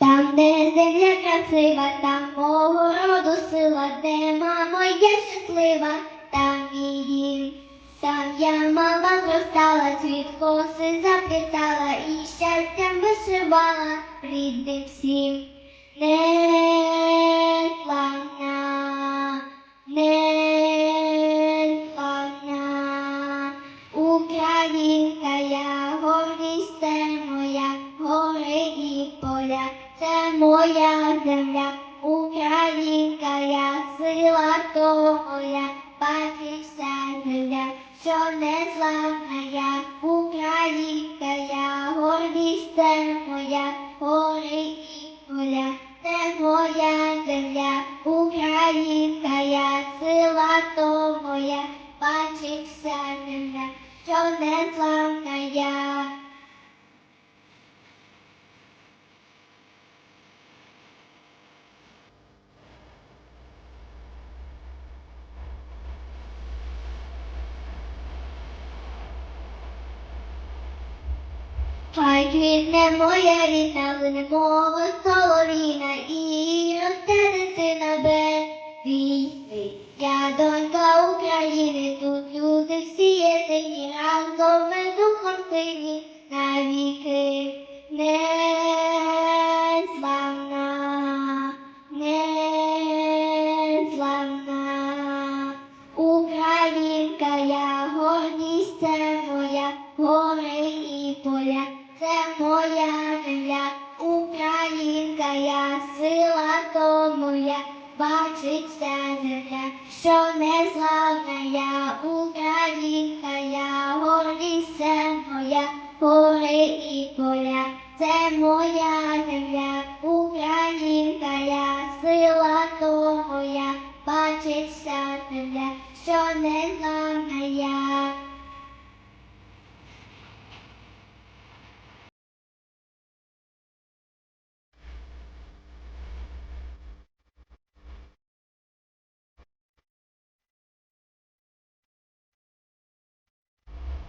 де земля красива, там мого роду сила, де мамо я щаслива, там і дім. Там я мала зростала, цвіт коси заплітала і щастям вишивала рідним всім. Не це моя земля, Українка, я сила то моя, батьківська земля, що не славна я, Українка, я гордість моя, гори і поля, це моя земля, Українка, я сила то моя, батьківська земля, що не славна я. Хай квітне моя рідна, лине це моя земля, українка я, сила то моя, бачить вся земля, що не славна я, українка я, гордість моя, гори і поля, це моя земля, українка я, сила тому я, бачить вся земля, що не славна я.